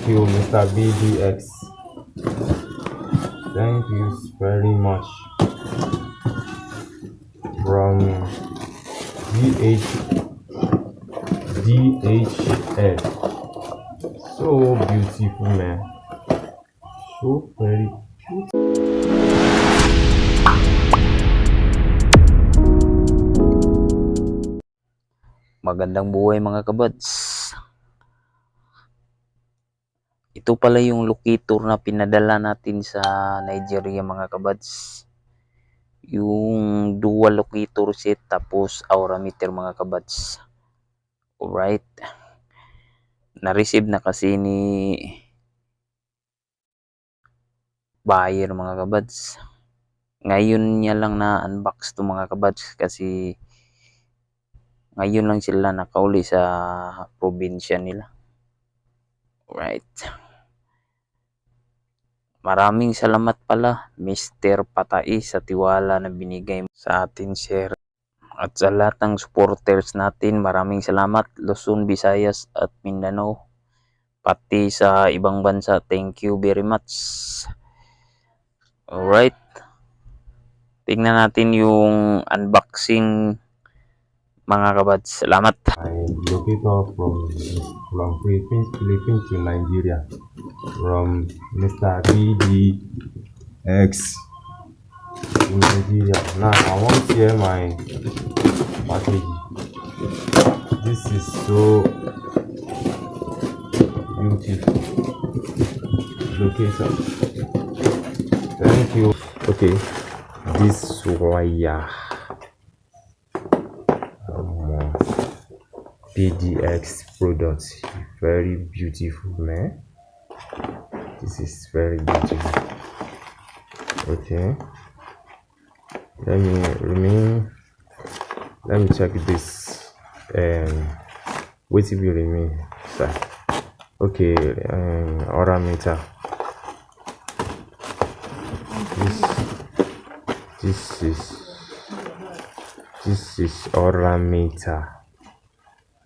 Thank you, Mr. BDX. Thank you very much. From DH DHL. So beautiful, man. So very Magandang buhay mga kabads. Ito pala yung locator na pinadala natin sa Nigeria mga kabads. Yung dual locator set tapos aura meter mga kabads. Alright. Na-receive na kasi ni buyer mga kabads. Ngayon niya lang na unbox to mga kabads kasi ngayon lang sila nakauli sa probinsya nila. Right. Maraming salamat pala Mr. Patai sa tiwala na binigay mo sa atin sir. At sa lahat ng supporters natin, maraming salamat Luzon, Visayas at Mindanao. Pati sa ibang bansa, thank you very much. Alright. Tingnan natin yung unboxing mga kabads. Salamat. my locator from from Philippines, Philippines to Nigeria. From Mr. BDX in Nigeria. Now I want to share my package. This is so beautiful. Locator. Thank you. Okay. This wire. PDX product. Very beautiful, man. This is very beautiful. Okay. Let me remain. Let me check this. Um, wait till you remain, sir. Okay. Um, aura meter. This. This is. This is aura meter.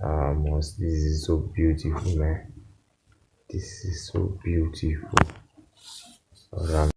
Um, this is so beautiful, man. This is so beautiful. Aura